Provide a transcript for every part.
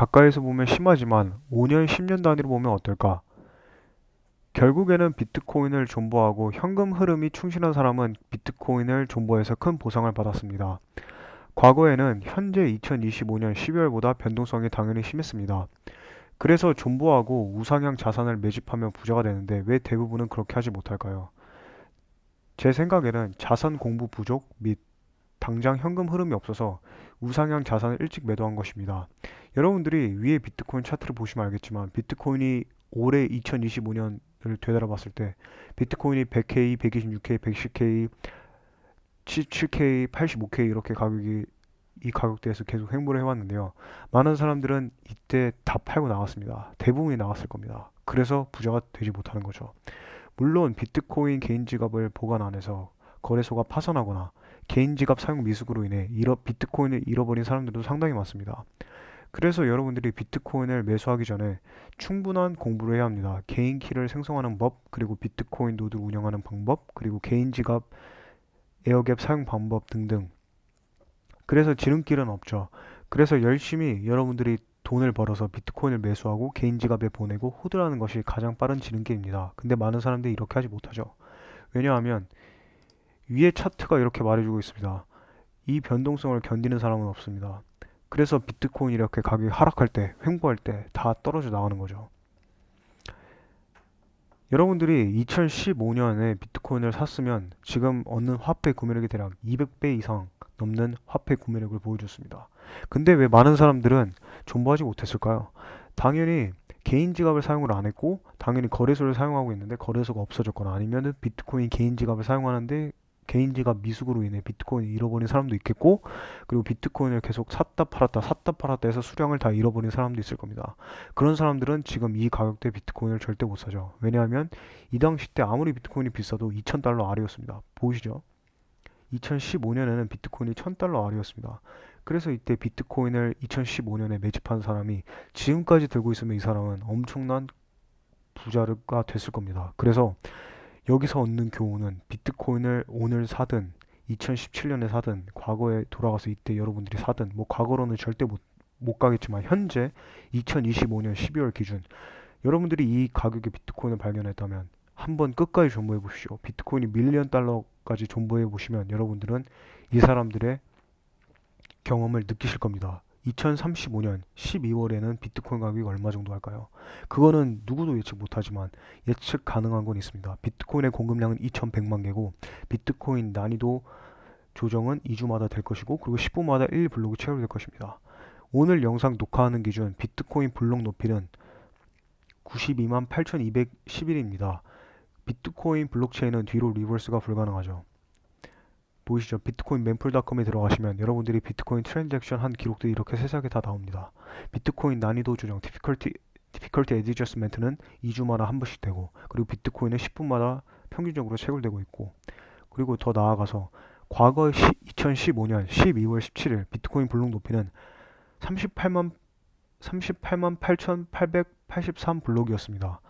가까이서 보면 심하지만 5년, 10년 단위로 보면 어떨까? 결국에는 비트코인을 존버하고 현금 흐름이 충실한 사람은 비트코인을 존버해서 큰 보상을 받았습니다. 과거에는 현재 2025년 12월보다 변동성이 당연히 심했습니다. 그래서 존버하고 우상향 자산을 매집하면 부자가 되는데 왜 대부분은 그렇게 하지 못할까요? 제 생각에는 자산 공부 부족 및 당장 현금 흐름이 없어서 우상향 자산을 일찍 매도한 것입니다. 여러분들이 위에 비트코인 차트를 보시면 알겠지만 비트코인이 올해 2025년을 되돌아봤을 때 비트코인이 100K, 126K, 110K, 77K, 85K 이렇게 가격이 이 가격대에서 계속 횡보를 해왔는데요. 많은 사람들은 이때 다 팔고 나갔습니다. 대부분이 나갔을 겁니다. 그래서 부자가 되지 못하는 거죠. 물론 비트코인 개인 지갑을 보관 안 해서 거래소가 파산하거나 개인 지갑 사용 미숙으로 인해 잃어, 비트코인을 잃어버린 사람들도 상당히 많습니다. 그래서 여러분들이 비트코인을 매수하기 전에 충분한 공부를 해야 합니다. 개인 키를 생성하는 법, 그리고 비트코인 노드 운영하는 방법, 그리고 개인 지갑 에어갭 사용 방법 등등. 그래서 지름길은 없죠. 그래서 열심히 여러분들이 돈을 벌어서 비트코인을 매수하고 개인 지갑에 보내고 호드라는 것이 가장 빠른 지름길입니다. 근데 많은 사람들이 이렇게 하지 못하죠. 왜냐하면 위에 차트가 이렇게 말해주고 있습니다. 이 변동성을 견디는 사람은 없습니다. 그래서 비트코인이 이렇게 가격이 하락할 때, 횡보할 때 다 떨어져 나가는 거죠. 여러분들이 2015년에 비트코인을 샀으면 지금 얻는 화폐 구매력이 대략 200배 이상 넘는 화폐 구매력을 보여줬습니다. 근데 왜 많은 사람들은 존버하지 못했을까요? 당연히 개인 지갑을 사용을 안 했고 당연히 거래소를 사용하고 있는데 거래소가 없어졌거나 아니면은 비트코인 개인 지갑을 사용하는데 개인 지갑 미숙으로 인해 비트코인을 잃어버린 사람도 있겠고 그리고 비트코인을 계속 샀다 팔았다 샀다 팔았다 해서 수량을 다 잃어버린 사람도 있을 겁니다. 그런 사람들은 지금 이 가격대 비트코인을 절대 못 사죠. 왜냐하면 이 당시 때 아무리 비트코인이 비싸도 2,000달러 아래였습니다. 보이시죠? 2015년에는 비트코인이 1000달러 아래였습니다. 그래서 이때 비트코인을 2015년에 매집한 사람이 지금까지 들고 있으면 이 사람은 엄청난 부자가 됐을 겁니다. 그래서 여기서 얻는 교훈은 비트코인을 오늘 사든 2017년에 사든 과거에 돌아가서 이때 여러분들이 사든 뭐 과거로는 절대 못, 못 가겠지만 현재 2025년 12월 기준 여러분들이 이 가격의 비트코인을 발견했다면 한번 끝까지 존버해 보십시오. 비트코인이 밀리언 달러까지 존버해 보시면 여러분들은 이 사람들의 경험을 느끼실 겁니다. 2035년 12월에는 비트코인 가격이 얼마 정도 할까요? 그거는 누구도 예측 못하지만 예측 가능한 건 있습니다. 비트코인의 공급량은 2100만 개고 비트코인 난이도 조정은 2주마다 될 것이고 그리고 10분마다 1블록이 채굴될 것입니다. 오늘 영상 녹화하는 기준 비트코인 블록 높이는 92만 8211입니다. 비트코인 블록체인은 뒤로 리버스가 불가능하죠. 보이시죠? 비트코인 맨풀닷컴에 들어가시면 여러분들이 비트코인 트랜잭션 한 기록들이 이렇게 세세하게 다 나옵니다. 비트코인 난이도 조정, 디피컬티 디피컬티 애드저스멘트는 2주마다 한 번씩 되고 그리고 비트코인은 10분마다 평균적으로 채굴되고 있고 그리고 더 나아가서 과거 2015년 12월 17일 비트코인 블록 높이는 38만 38만 8,883 블록이었습니다.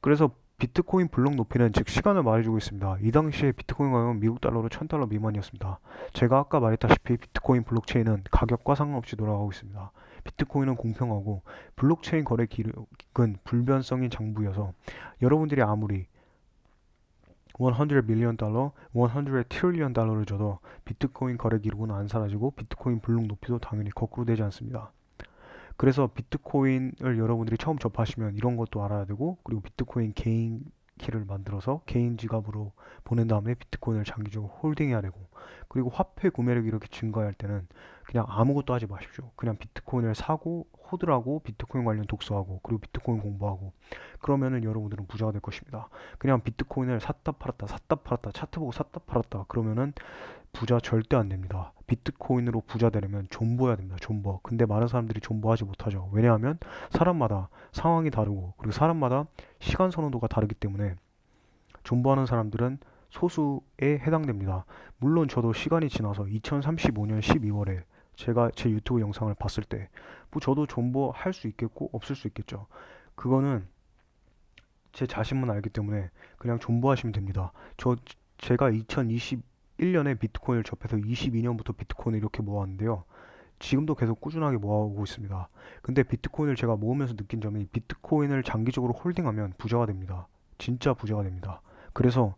그래서 비트코인 블록 높이는 즉 시간을 말해주고 있습니다. 이 당시에 비트코인 가격은 미국 달러로 1000달러 미만이었습니다. 제가 아까 말했다시피 비트코인 블록체인은 가격과 상관없이 돌아가고 있습니다. 비트코인은 공평하고 블록체인 거래 기록은 불변성인 장부여서 여러분들이 아무리 100 밀리언 달러, 100 트릴리언 달러를 줘도 비트코인 거래 기록은 안 사라지고 비트코인 블록 높이도 당연히 거꾸로 되지 않습니다. 그래서 비트코인을 여러분들이 처음 접하시면 이런 것도 알아야 되고 그리고 비트코인 개인 키를 만들어서 개인 지갑으로 보낸 다음에 비트코인을 장기적으로 홀딩해야 되고 그리고 화폐 구매력이 이렇게 증가할 때는 그냥 아무것도 하지 마십시오. 그냥 비트코인을 사고 호드라고 비트코인 관련 독서하고 그리고 비트코인 공부하고 그러면은 여러분들은 부자가 될 것입니다. 그냥 비트코인을 샀다 팔았다 샀다 팔았다 차트 보고 샀다 팔았다 그러면은 부자 절대 안 됩니다. 비트코인으로 부자 되려면 존버해야 됩니다. 존버. 근데 많은 사람들이 존버하지 못하죠. 왜냐하면 사람마다 상황이 다르고 그리고 사람마다 시간 선호도가 다르기 때문에 존버하는 사람들은 소수에 해당됩니다. 물론 저도 시간이 지나서 2035년 12월에 제가 제 유튜브 영상을 봤을 때 뭐 저도 존버 할 수 있겠고 없을 수 있겠죠. 그거는 제 자신만 알기 때문에 그냥 존버하시면 됩니다. 저 제가 2021년에 비트코인을 접해서 22년부터 비트코인을 이렇게 모았는데요. 지금도 계속 꾸준하게 모아오고 있습니다. 근데 비트코인을 제가 모으면서 느낀 점이 비트코인을 장기적으로 홀딩하면 부자가 됩니다. 진짜 부자가 됩니다. 그래서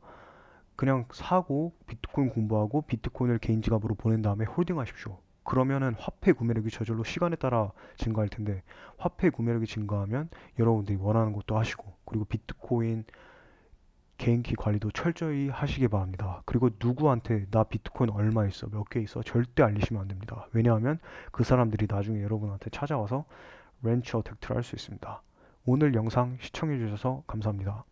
그냥 사고 비트코인 공부하고 비트코인을 개인 지갑으로 보낸 다음에 홀딩하십시오. 그러면은 화폐 구매력이 저절로 시간에 따라 증가할 텐데 화폐 구매력이 증가하면 여러분들이 원하는 것도 하시고 그리고 비트코인 개인키 관리도 철저히 하시기 바랍니다. 그리고 누구한테 나 비트코인 얼마 있어, 몇 개 있어 절대 알리시면 안 됩니다. 왜냐하면 그 사람들이 나중에 여러분한테 찾아와서 렌치 어택트를 할 수 있습니다. 오늘 영상 시청해 주셔서 감사합니다.